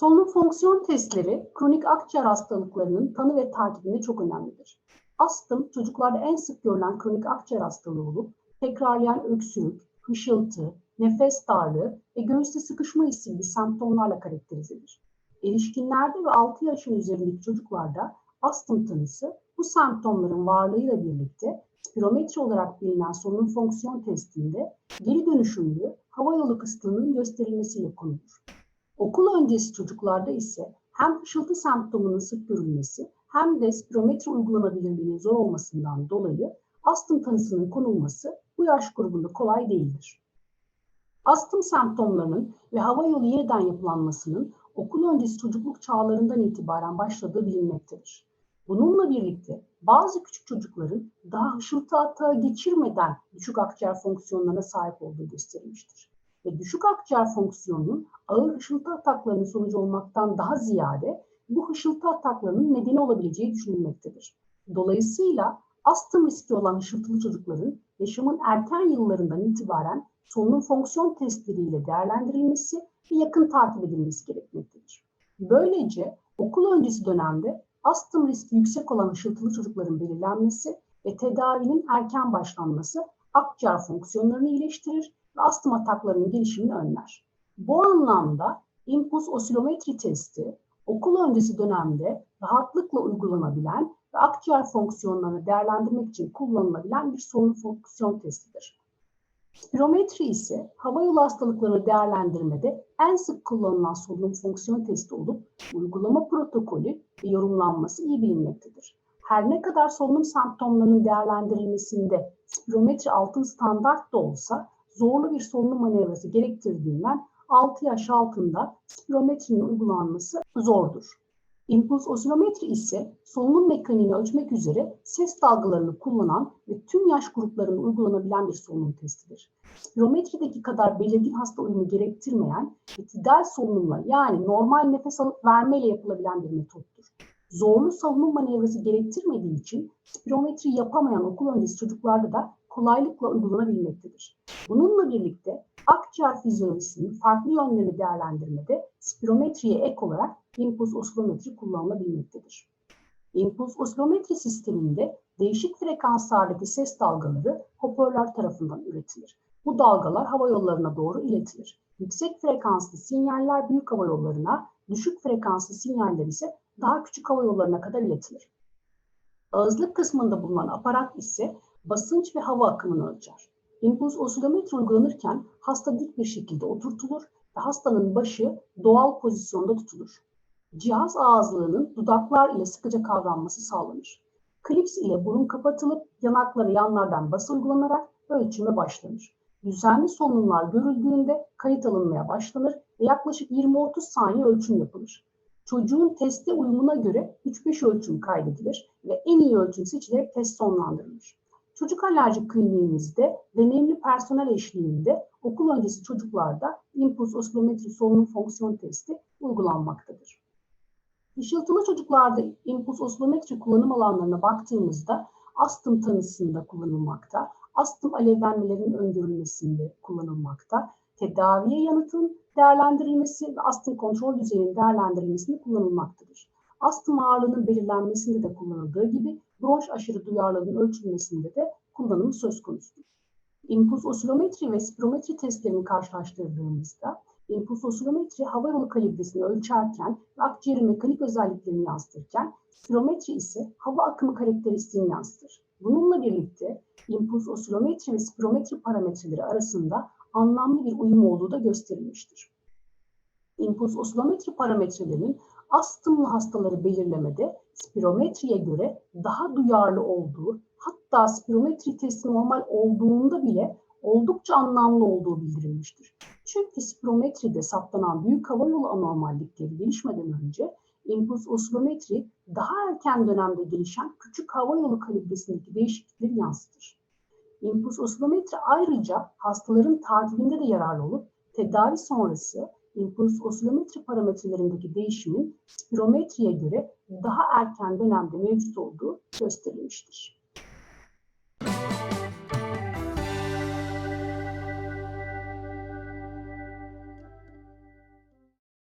Solunum fonksiyon testleri kronik akciğer hastalıklarının tanı ve takibinde çok önemlidir. Astım çocuklarda en sık görülen kronik akciğer hastalığı olup tekrarlayan öksürük, hışıltı, nefes darlığı ve göğüste sıkışma hissi gibi semptomlarla karakterizedir. Erişkinlerde ve 6 yaşın üzerindeki çocuklarda astım tanısı bu semptomların varlığıyla birlikte spirometre olarak bilinen solunum fonksiyon testinde geri dönüşümlü hava yolu kısıtlığının gösterilmesiyle konulur. Okul öncesi çocuklarda ise hem hışıltı semptomunun sık görülmesi hem de spirometre uygulanabilirliğinin zor olmasından dolayı astım tanısının konulması bu yaş grubunda kolay değildir. Astım semptomlarının ve hava yolu yeniden yapılanmasının okul öncesi çocukluk çağlarından itibaren başladığı bilinmektedir. Bununla birlikte bazı küçük çocukların daha hışıltı atağı geçirmeden düşük akciğer fonksiyonlarına sahip olduğu gösterilmiştir. Ve düşük akciğer fonksiyonunun ağır hışıltı ataklarının sonucu olmaktan daha ziyade bu hışıltı ataklarının nedeni olabileceği düşünülmektedir. Dolayısıyla astım riski olan hışıltılı çocukların yaşamın erken yıllarından itibaren solunum fonksiyon testleriyle değerlendirilmesi ve yakın takip edilmesi gerekmektedir. Böylece okul öncesi dönemde astım riski yüksek olan ışıltılı çocukların belirlenmesi ve tedavinin erken başlanması akciğer fonksiyonlarını iyileştirir ve astım ataklarının gelişimini önler. Bu anlamda impuls osilometri testi okul öncesi dönemde rahatlıkla uygulanabilen ve akciğer fonksiyonlarını değerlendirmek için kullanılabilen bir solunum fonksiyon testidir. Spirometri ise hava yolu hastalıklarını değerlendirmede en sık kullanılan solunum fonksiyon testi olup uygulama protokolü ve yorumlanması iyi bilinmektedir. Her ne kadar solunum semptomlarının değerlendirilmesinde spirometri altın standart da olsa zorlu bir solunum manevrası gerektirdiğinden 6 yaş altında spirometrinin uygulanması zordur. İmpuls osilometri ise solunum mekaniğini ölçmek üzere ses dalgalarını kullanan ve tüm yaş gruplarında uygulanabilen bir solunum testidir. Spirometrideki kadar belirgin hasta uyumu gerektirmeyen itidal solunumla yani normal nefes alıp vermeyle yapılabilen bir metottur. Zorlu solunum manevrası gerektirmediği için spirometri yapamayan okul öncesi çocuklarda da kolaylıkla uygulanabilmektedir. Bununla birlikte akciğer fizyolojisinin farklı yönlerini değerlendirmede spirometriye ek olarak impuls osilometri kullanılabilmektedir. İmpuls osilometri sisteminde değişik frekanslardaki ses dalgaları hoparlör tarafından üretilir. Bu dalgalar hava yollarına doğru iletilir. Yüksek frekanslı sinyaller büyük hava yollarına, düşük frekanslı sinyaller ise daha küçük hava yollarına kadar iletilir. Ağızlık kısmında bulunan aparat ise basınç ve hava akımını ölçer. İmpuls osilometre uygulanırken hasta dik bir şekilde oturtulur ve hastanın başı doğal pozisyonda tutulur. Cihaz ağızlığının dudaklar ile sıkıca kavranması sağlanır. Klips ile burun kapatılıp yanakları yanlardan bası uygulanarak ölçüme başlanır. Düzenli solunumlar görüldüğünde kayıt alınmaya başlanır ve yaklaşık 20-30 saniye ölçüm yapılır. Çocuğun teste uyumuna göre 3-5 ölçüm kaydedilir ve en iyi ölçüm seçilerek test sonlandırılır. Çocuk alerji kliniğimizde deneyimli personel eşliğinde okul öncesi çocuklarda impuls osilometri solunum fonksiyon testi uygulanmaktadır. Işıltılı çocuklarda impuls osilometri kullanım alanlarına baktığımızda astım tanısında kullanılmakta, astım alevlenmelerinin öngörülmesinde kullanılmakta, tedaviye yanıtın değerlendirilmesi ve astım kontrol düzeyinin değerlendirilmesinde kullanılmaktadır. Astım ağırlığının belirlenmesinde de kullanıldığı gibi bronş aşırı duyarlılığının ölçülmesinde de kullanımı söz konusudur. İmpuls osilometri ve spirometri testlerini karşılaştırdığımızda impuls osilometri hava yolu kalibresini ölçerken ve akciğerin mekanik özelliklerini yansıtırken spirometri ise hava akımı karakteristiğini yansıtır. Bununla birlikte impuls osilometri ve spirometri parametreleri arasında anlamlı bir uyum olduğu da gösterilmiştir. İmpuls osilometri parametrelerinin astımlı hastaları belirlemede spirometriye göre daha duyarlı olduğu, hatta spirometri testi normal olduğunda bile oldukça anlamlı olduğu bildirilmiştir. Çünkü spirometride saptanan büyük hava yolu anormallikleri gelişmeden önce impuls osilometri daha erken dönemde gelişen küçük hava yolu kalibresindeki değişiklikleri yansıtır. İmpuls osilometri ayrıca hastaların takibinde de yararlı olup tedavi sonrası impuls osilometri parametrelerindeki değişimin spirometriye göre daha erken dönemde mevcut olduğu gösterilmiştir.